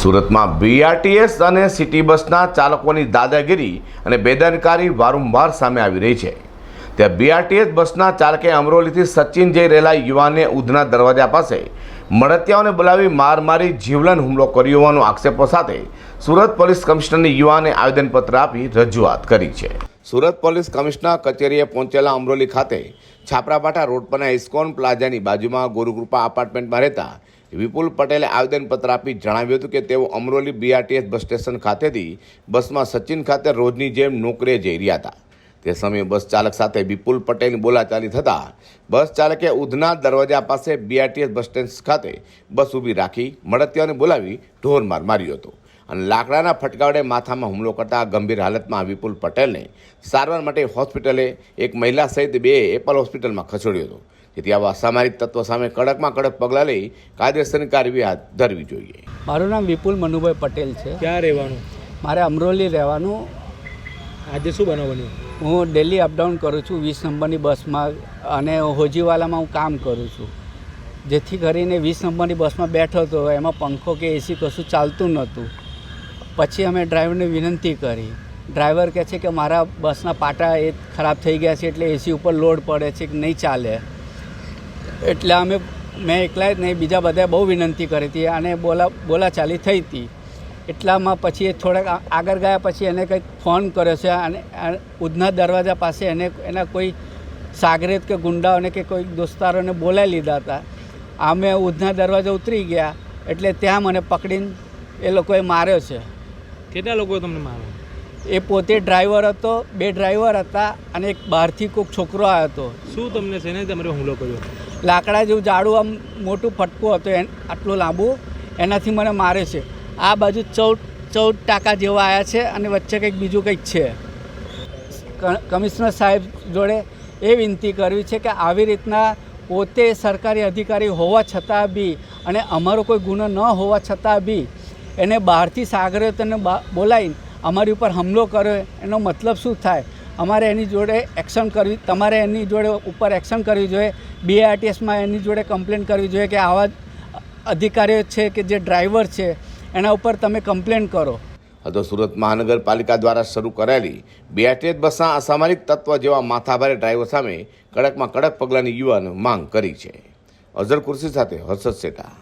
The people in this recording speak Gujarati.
સુરતમાં બીઆરટીએસ અને સિટી બસના ચાલકોની દાદાગીરી અને બેદરકારી વારંવાર સામે આવી રહી છે. ત્યાં બીઆરટીએસ બસના ચાલકે અમરોલીથી સચિન જઈ રહેલા યુવાનને ઉધના દરવાજા પાસે મળતિયાઓને બોલાવી માર મારી જીવલન હુમલો કર્યો હોવાનો આક્ષેપો સાથે સુરત પોલીસ કમિશનરની યુવાને આવેદનપત્ર આપી રજૂઆત કરી છે. સુરત પોલીસ કમિશનર કચેરીએ પહોંચેલા અમરોલી ખાતે છાપરાપાટા રોડ પરના ઇસ્કોન પ્લાઝાની બાજુમાં ગુરુકૃપા અપાર્ટમેન્ટમાં રહેતા વિપુલ પટેલે આવેદનપત્ર આપી જણાવ્યું હતું કે તેઓ અમરોલી બીઆરટીએસ બસ સ્ટેશન ખાતેથી બસમાં સચિન ખાતે રોજની જેમ નોકરીએ જઈ રહ્યા હતા. તે સમયે બસ ચાલક સાથે વિપુલ પટેલની બોલાચાલી થતાં બસ ચાલકે ઉધના દરવાજા પાસે બીઆરટીએસ બસ સ્ટેન્ડ ખાતે બસ ઊભી રાખી મળતિયાને બોલાવી ઢોરમાર માર્યો હતો અને લાકડાના ફટકાવડે માથામાં હુમલો કરતા ગંભીર હાલતમાં વિપુલ પટેલને સારવાર માટે હોસ્પિટલે એક મહિલા સહિત બે એપલ હોસ્પિટલમાં ખસેડ્યો હતો. જેથી આવા અસામાજિક તત્વો સામે કડકમાં કડક પગલાં લઈ કાયદેસરની કાર્યવાહી હાથ ધરવી જોઈએ. મારું નામ વિપુલ મનુભાઈ પટેલ છે. ક્યાં રહેવાનું? મારે અમરોલી રહેવાનું. આજે શું બનાવ બન્યું હું ડેલી અપડાઉન કરું છું વીસ નંબરની બસમાં અને હોજીવાલામાં હું કામ કરું છું. જેથી કરીને વીસ નંબરની બસમાં બેઠો હતો એમાં પંખો કે એસી કશું ચાલતું નહોતું. પછી અમે ડ્રાઈવરને વિનંતી કરી. ડ્રાઈવર કહે છે કે મારા બસના પાટા એ ખરાબ થઈ ગયા છે એટલે એસી ઉપર લોડ પડે છે કે નહીં ચાલે. એટલે અમે, મેં એકલા જ નહીં, બીજા બધાએ બહુ વિનંતી કરી હતી અને બોલા, બોલાચાલી થઈ હતી. એટલામાં પછી એ થોડાક આગળ ગયા પછી એને કંઈક ફોન કર્યો છે અને ઉધના દરવાજા પાસે એને, એના કોઈ સાગરેત કે ગુંડાઓને કે કોઈ દોસ્તારોને બોલાવી લીધા હતા. અમે ઉધના દરવાજા ઉતરી ગયા, એટલે ત્યાં મને પકડીને એ લોકોએ માર્યો છે. કેટલા લોકો તમને માર્યા? એ પોતે ડ્રાઈવર હતો બે ડ્રાઈવર હતા અને એક બહારથી કોઈક છોકરો આવ્યો હતો. શું તમને છે ને તમારે હુમલો કર્યો? લાકડા જેવું જાડું આમ મોટું ફટકું હતું એન આટલું લાંબુ એનાથી મને મારે છે. આ બાજુ ચૌદ ચૌદ ટાકા જેવા આવ્યા છે અને વચ્ચે કંઈક બીજું કંઈક છે. કમિશનર સાહેબ જોડે એ વિનંતી કરવી છે કે આવી રીતના પોતે સરકારી અધિકારી હોવા છતાં બી અને અમારો કોઈ ગુનો ન હોવા છતાં બી એને બહારથી સાગરતને બોલાવીને અમારી ઉપર હુમલો કર્યો, એનો મતલબ શું થાય? અમારે એની જોડે એક્શન કરવી, તમારે એની જોડે ઉપર એક્શન કરવી જોઈએ. બીઆરટીએસમાં એની જોડે કમ્પ્લેન કરવી જોઈએ કે આવા અધિકારીઓ છે કે જે ડ્રાઈવર છે, એના ઉપર તમે કમ્પ્લેન કરો. તો સુરત મહાનગરપાલિકા દ્વારા શરૂ કરાયેલી બીઆરટીએસ બસના અસામાજિક તત્વ જેવા માથાભારે ડ્રાઈવર સામે કડકમાં કડક પગલાંની યુવાનો માંગ કરી છે. અઝર કુર્સી સાથે હર્ષદ શેઠા